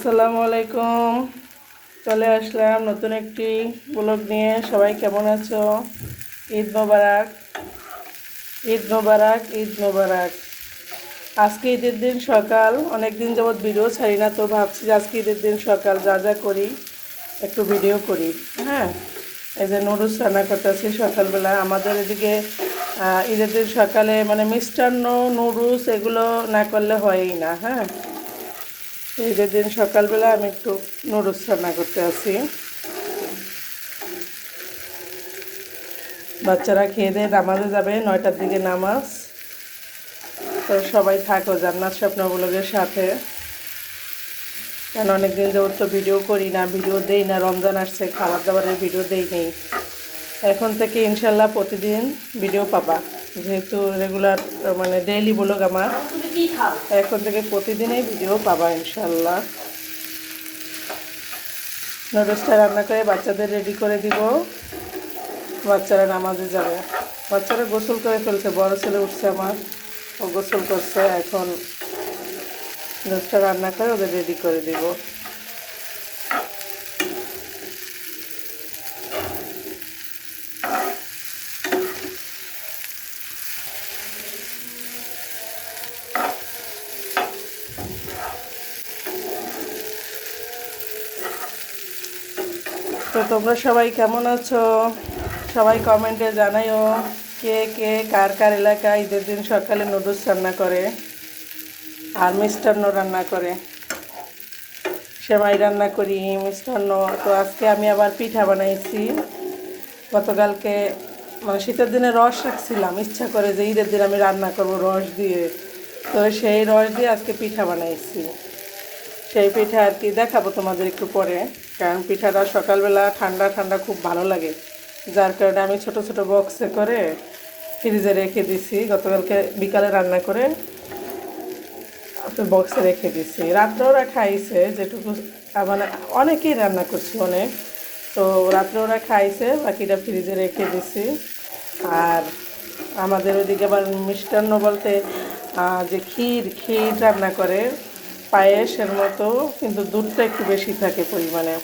আসসালামু আলাইকুম। চলে আসলাম নতুন একটি ব্লগ নিয়ে। সবাই কেমন আছো? ঈদ মোবারক। ঈদ মোবারক ঈদ মোবারক। আজকে ঈদের দিন সকাল। অনেক দিন যাবৎ ভিডিও ছাড়ি না, তো ভাবছি যে আজকে ঈদের দিন সকাল যা যা করি, একটু ভিডিও করি। হ্যাঁ? এই যে নুডলস রান্না করতেছি সকালবেলা। আমাদের এদিকে ঈদের দিন সকালে মানে মিষ্টান্ন নুডলস এগুলো না করলে হয়ই না। হ্যাঁ? ঈদের দিন সকালবেলা আমি একটু নুডলস রান্না করতে আসি। বাচ্চারা খেয়ে দিয়ে নামাজে যাবে, নয়টার দিকে নামাজ। তো সবাই থাকো জান্নাত স্বপ্নগুলোর সাথে। কেন অনেকদিন যাবত তো ভিডিও করি না, ভিডিও দেই না, রমজান আসছে, খাবার দাবারের ভিডিও দেই নেই। এখন থেকে ইনশাল্লাহ প্রতিদিন ভিডিও পাবা। যেহেতু রেগুলার মানে ডেইলি ব্লগ আমার, এখন থেকে প্রতিদিনই ভিডিও পাবা ইনশাল্লাহ নুডলসটা রান্না করে বাচ্চাদের রেডি করে দিব। বাচ্চারা নামাজে যাবে। বাচ্চারা গোসল করে ফেলছে, বড় ছেলে উঠছে আমার। ও গোসল করছে, এখন নুডলসটা রান্না করে ওদের রেডি করে দিব। তোমরা সবাই কেমন আছো? সবাই কমেন্টে জানাইও কে কে কার কার এলাকায় ঈদের দিন সকালে নুডলস রান্না করে আর মিষ্টান্ন রান্না করে। সেমাই রান্না করি, মিষ্টান্ন। তো আজকে আমি আবার পিঠা বানাইছি। গতকালকে মানে শীতের দিনে রস রাখছিলাম। ইচ্ছা করে যে ঈদের দিন আমি রান্না করব রস দিয়ে। তো সেই রস দিয়ে আজকে পিঠা বানাইছি। সেই পিঠা আর কি দেখাবো তোমাদের একটু পরে। কারণ পিঠাটা সকালবেলা ঠান্ডা ঠান্ডা খুব ভালো লাগে। যার কারণে আমি ছোট ছোট বক্সে করে ফ্রিজে রেখে দিছি। গতকালকে বিকালে রান্না করে বক্সে রেখে দিছি। রাত্রে ওরা খাইছে যেটুকু মানে অনেকেই রান্না করছি অনেক। তো রাত্রে ওরা খাইছে, বাকিটা ফ্রিজে রেখে দিছি। আর আমাদের ওইদিকে আবার মিষ্টান্ন বলতে যে ক্ষীর ক্ষীর রান্না করে। পায়েসের মতো, কিন্তু দুধটা একটু বেশি থাকে পরিমাণে।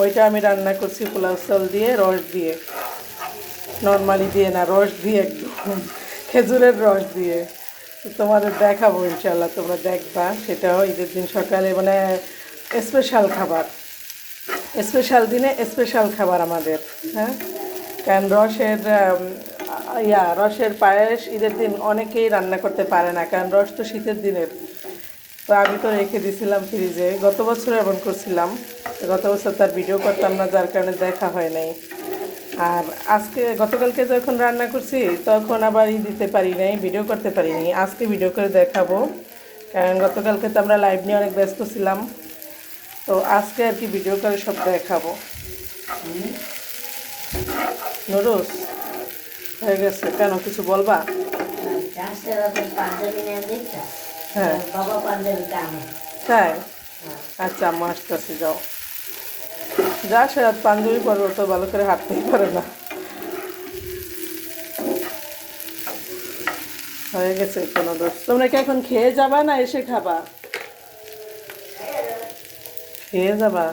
ওইটা আমি রান্না করছি পোলাও চাল দিয়ে, রস দিয়ে। নর্মালি দিয়ে না, রস দিয়ে একদম, খেজুরের রস দিয়ে। তোমাদের দেখাবো ইনশাল্লাহ তোমরা দেখবা। সেটাও ঈদের দিন সকালে মানে স্পেশাল খাবার। স্পেশাল দিনে স্পেশাল খাবার আমাদের হ্যাঁ? কারণ রসের ইয়া, রসের পায়েস ঈদের দিন অনেকেই রান্না করতে পারে না, কারণ রস তো শীতের দিনের। তো আমি তো রেখে দিয়েছিলাম ফ্রিজে। গত বছর এমন করছিলাম। গত বছর তার ভিডিও করতাম না, যার কারণে দেখা হয় নাই। আর আজকে, গতকালকে যখন রান্না করছি, তখন আবার ই দিতে পারি নাই, ভিডিও করতে পারিনি আজকে ভিডিও করে দেখাবো। কারণ গতকালকে তো আমরা লাইভ নিয়ে অনেক ব্যস্ত ছিলাম। তো আজকে আর কি ভিডিও করে সব দেখাবো। নুরুস, হয়ে গেছে। কেন, কিছু বলবা? হ্যাঁ। বাবা তাই? আচ্ছা আম্মা আসতেছি যাও। যা সে পাঞ্জাবি পরবো তো ভালো করে হাঁটতেই পারে না। হয়ে গেছে কোনো দোষ। তোমরা কি এখন খেয়ে যাবা না এসে খাবা? খেয়ে যাবা?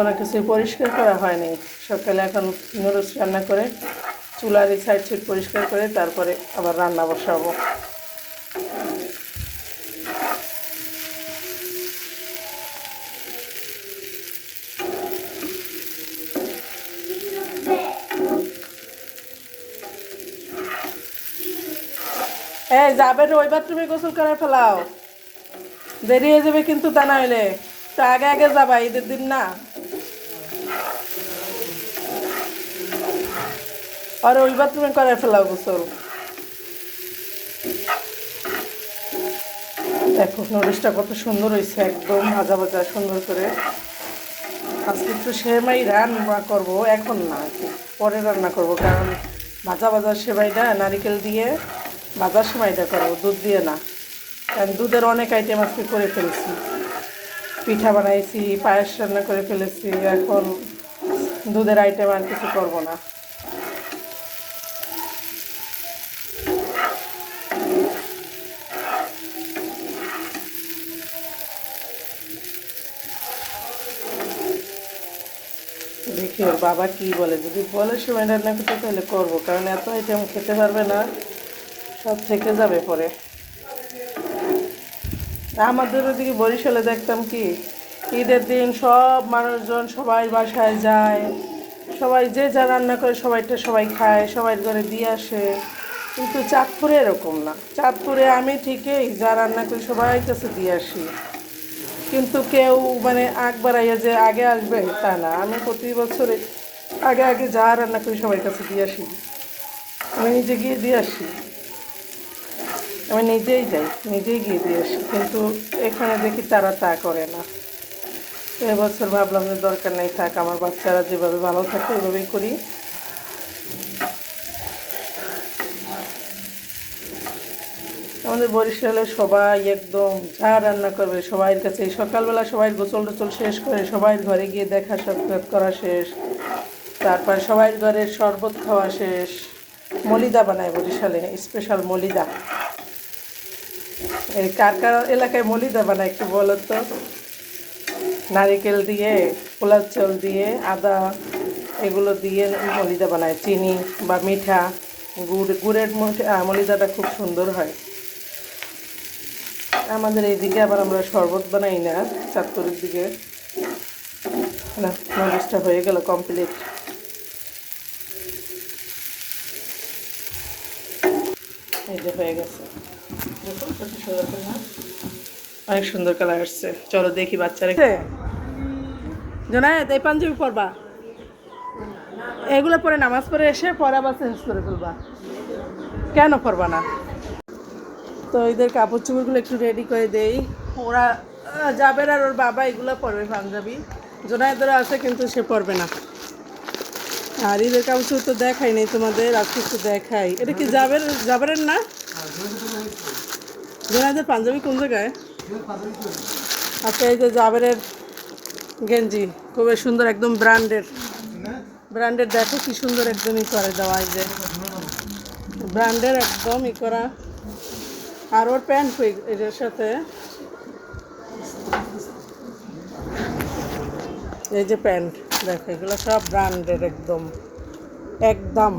কোনো কিছু পরিষ্কার করা হয়নি। সকালে এখন নুডলস রান্না করে চুলার সাইড সাইড পরিষ্কার করে তারপরে আবার রান্না বসাবো। এই যাবে ওই বাথরুমে গোসল করে ফেলাও। দেরি হয়ে যাবে কিন্তু তা না হইলে। তো আগে আগে যাবা, ঈদের দিন না। আর ওই বাথরুমে করে ফেলাও গোসল। দেখো নুডলসটা কত সুন্দর হয়েছে, একদম ভাজা ভাজা সুন্দর করে। আজকে একটু সেমাই রান্না করব, এখন না পরে রান্না করব, কারণ ভাজা ভাজা সেমাইটা, নারিকেল দিয়ে ভাজা সেমাইটা করব, দুধ দিয়ে না। কারণ দুধের অনেক আইটেম আজকে করে ফেলেছি। পিঠা বানাইছি, পায়েস রান্না করে ফেলেছি, এখন দুধের আইটেম আর কিছু করব না। দেখি ওর বাবা কি বলে? যদি বলে সময় রান্না করতে তাহলে করব। কারণ এত আইটেম খেতে পারবে না, সব থেকে যাবে পরে। আমাদের ওদিকে বরিশালে দেখতাম কি, ঈদের দিন সব মানুষজন সবাই বাসায় যায়। সবাই যে যা রান্না করে সবাইটা সবাই খায়, সবাই ঘরে দিয়ে আসে। কিন্তু চাঁদপুরে এরকম না। চাঁদপুরে আমি ঠিকই যা রান্না করি সবাই কাছে দিয়ে আসি। কিন্তু কেউ মানে আগ বাড়াইয়া যে আগে আসবে তা না। আমি প্রতি বছরে আগে আগে যা রান্না করি সবার কাছে দিয়ে আসি। আমি নিজে গিয়ে দিয়ে আসি। আমি নিজেই যাই, নিজেই গিয়ে দিয়ে আসি। কিন্তু এখানে দেখি তারা তা করে না। এবছর ভাবলাম যে দরকার নেই থাক, আমার বাচ্চারা যেভাবে ভালো থাকে ওইভাবেই করি। আমাদের বরিশালে সবাই একদম যা রান্না করবে সবাইয়ের কাছে। সকালবেলা সবাই গোচল টোচল শেষ করে সবাই ঘরে গিয়ে দেখা সাক্ষাৎ করা শেষ। তারপর সবাই ঘরের শরবত খাওয়া শেষ। মলিদা বানায় বরিশালে স্পেশাল মলিদা। এই কার কার এলাকায় মলিদা বানায় একটু বলো তো? নারিকেল দিয়ে পোলার চাল দিয়ে, আদা এগুলো দিয়ে মলিদা বানায়। চিনি বা মিঠা, গুড়, গুড়ের মলিদাটা খুব সুন্দর হয়। আমাদের এইদিকে আবার আমরা শরবত বানাই না, চাঁদপুরের দিকে। না হয়ে গেল কমপ্লিট এই যে হয়ে গেছে। অনেক সুন্দর কালার আসছে। চলো দেখি বাচ্চারা জোনায়েত, এই পাঞ্জাবি পরবা। এগুলো পরে নামাজ পড়ে এসে পরে আবার চেঞ্জ করে ফেলবা। কেন পরবা না? তো এদের কাপড় চোপড়গুলো একটু রেডি করে দেই। ওরা যাবের আর ওর বাবা এগুলো পরবে পাঞ্জাবি। জোনায়েদরা আছে কিন্তু সে পরবে না। আর ঈদের কাপড় চোপড় তো দেখাই নেই তোমাদের, আজকে একটু দেখাই। এটা কি যাবের যাবের না? জোনায়েদের পাঞ্জাবি কোন জায়গায়? আচ্ছা এই যে জাবেরের গেঞ্জি খুবই সুন্দর একদম ব্র্যান্ডের। ব্র্যান্ডের দেখো কি সুন্দর একদম ই করে দেওয়া এই যে। ব্র্যান্ডের একদম ই করা। আর ওর প্যান্ট এটার সাথে? এই যে প্যান্ট, দেখো, এগুলো সব ব্র্যান্ডের একদম একদম।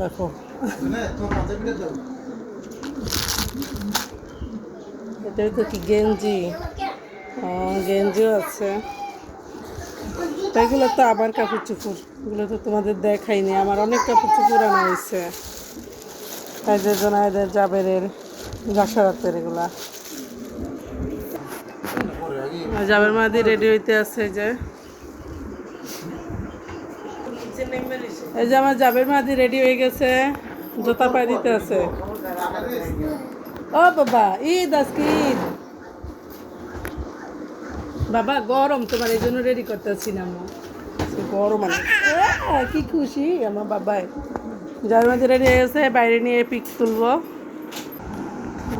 দেখো। এটাই তো কি গেঞ্জি? গেঞ্জিও আছে। এগুলো তো আবার কাপড় চুপুর এগুলো তো তোমাদের দেখাইনি, আমার অনেক কাপড় চুপুর আনা হয়েছে। এই যে জোনায়েদের জাবেরের। মাদি রেডি হইতে আছে যে। এই যে আমার মাদি রেডি হয়ে গেছে, জুতা পায়ে দিতে আছে। ও বাবা, ঈদ আজকে বাবা, গরম, তোমার এই জন্য রেডি করতেছি না মা। গরম কি খুশি আমার বাবাই। যার মধ্যে রেডি হয়ে গেছে, বাইরে নিয়ে পিক তুলবো।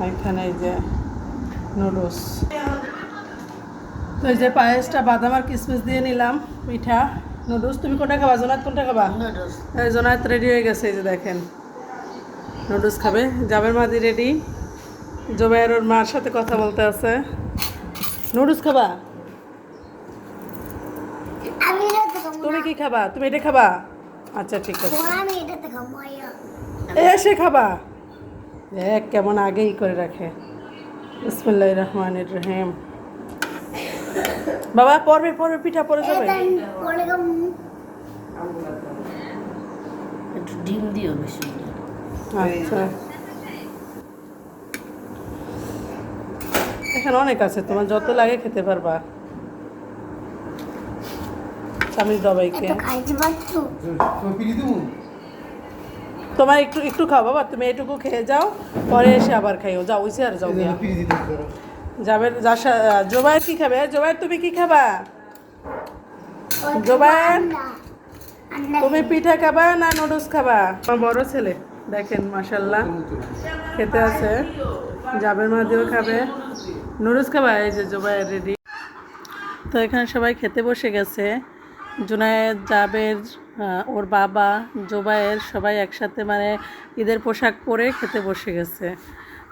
এখানে এই যে নুডলস। তো এই যে পায়েসটা বাদাম আর কিসমিস দিয়ে নিলাম পিঠা নুডলস তুমি কোনটা খাবা? জোনাত কোনটা খাবা? এই জোনাত রেডি হয়ে গেছে এই যে দেখেন। নুডলস খাবে। জাবের মাদি রেডি জোবাইয়ের ওর মার সাথে কথা বলতে আছে। নুডলস খাবা? তুমি কি খাবা? তুমি এটা খাবা? আচ্ছা ঠিক আছে। এসে খাবা। দেখ কেমন আগেই করে রাখে। বিসমুল্লাহ রহমানির রহিম। বাবা পড়বে পড়বে পিঠা পরে যাবে? একটু ডিম দিও বেশি। আচ্ছা। এখানে অনেক আছে তোমার যত লাগে খেতে পারবা। স্বামীর দবাইকে। খাইতে পারছ? তোমার একটু একটু খাও বাবা তুমি এটুকু খেয়ে যাও পরে এসে আবার খাইও যাও ওইসে আর যাও যাবে সা- জোবায়ের কি খাবে? জোবায়ের তুমি কি খাবা? জোবায়ের আন্না তুমি পিঠা খাবা না নুডলস খাবা? আমার বড় ছেলে দেখেন মাসাল্লাহ খেতে আছে। জাবের মাদিও খাবে। নুডলস খাবা? এই যে জোবায়ের রেডি। তো এখানে সবাই খেতে বসে গেছে। জুনায়েদ, জাবের ওর বাবা, জোবায়ের সবাই একসাথে মানে ঈদের পোশাক পরে খেতে বসে গেছে।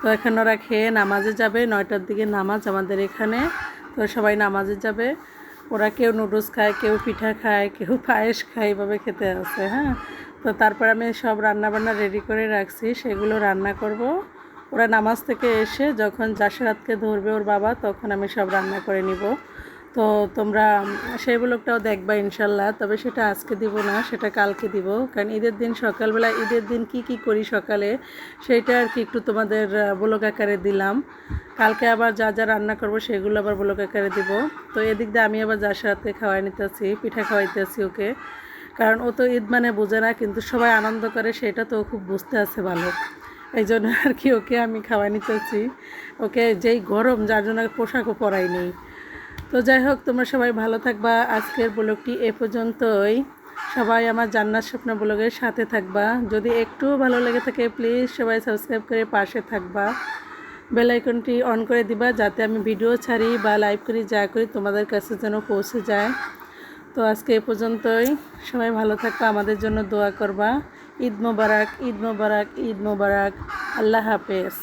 তো এখানে ওরা খেয়ে নামাজে যাবে, নয়টার দিকে নামাজ আমাদের এখানে। তো সবাই নামাজে যাবে। ওরা কেউ নুডলস খায়, কেউ পিঠা খায়, কেউ পায়েস খায়, এভাবে খেতে আছে হ্যাঁ? তো তারপর আমি সব রান্না বান্না রেডি করে রাখছি, সেগুলো রান্না করব। ওরা নামাজ থেকে এসে যখন জাসরাতকে ধরবে ওর বাবা, তখন আমি সব রান্না করে নিব। তো তোমরা সেই ব্লগটাও দেখবা ইনশাল্লাহ, তবে সেটা আজকে দিব না, সেটা কালকে দিব। কারণ ঈদের দিন সকালবেলা, ঈদের দিন কি কি করি সকালে, সেইটা আর কি একটু তোমাদের ব্লগ আকারে দিলাম। কালকে আবার যা যা রান্না করব, সেগুলো আবার ব্লগ আকারে দিব। তো এদিক দিয়ে আমি আবার যার সাথে খাওয়াই নিতেছি, পিঠা খাওয়াইতেছি ওকে। কারণ ও তো ঈদ মানে বোঝে না, কিন্তু সবাই আনন্দ করে, সেটা তো খুব বুঝতে আছে ভালো। এই জন্য আর কি ওকে আমি খাওয়াই নিতেছি। ওকে যেই গরম, যার জন্য পোশাকও পরাই নেই। তো যাই হোক, তোমরা সবাই ভালো থাকবা। আজকের ব্লগটি এ পর্যন্তই। সবাই আমার জান্নাত স্বপ্ন ব্লগের সাথে থাকবা। যদি একটু ভালো লেগে থাকে প্লিজ সবাই সাবস্ক্রাইব করে পাশে থাকবা। বেল আইকনটি অন করে দিবা, যাতে আমি ভিডিও ছাড়ি বা লাইভ করি, যা করি তোমাদের কাছে যেন পৌঁছে যায়। তো আজকে এ পর্যন্তই। সবাই ভালো থাকবা, আমাদের জন্য দোয়া করবা। ঈদ মোবারক ঈদ মোবারক ঈদ মোবারক। আল্লাহ হাফেজ।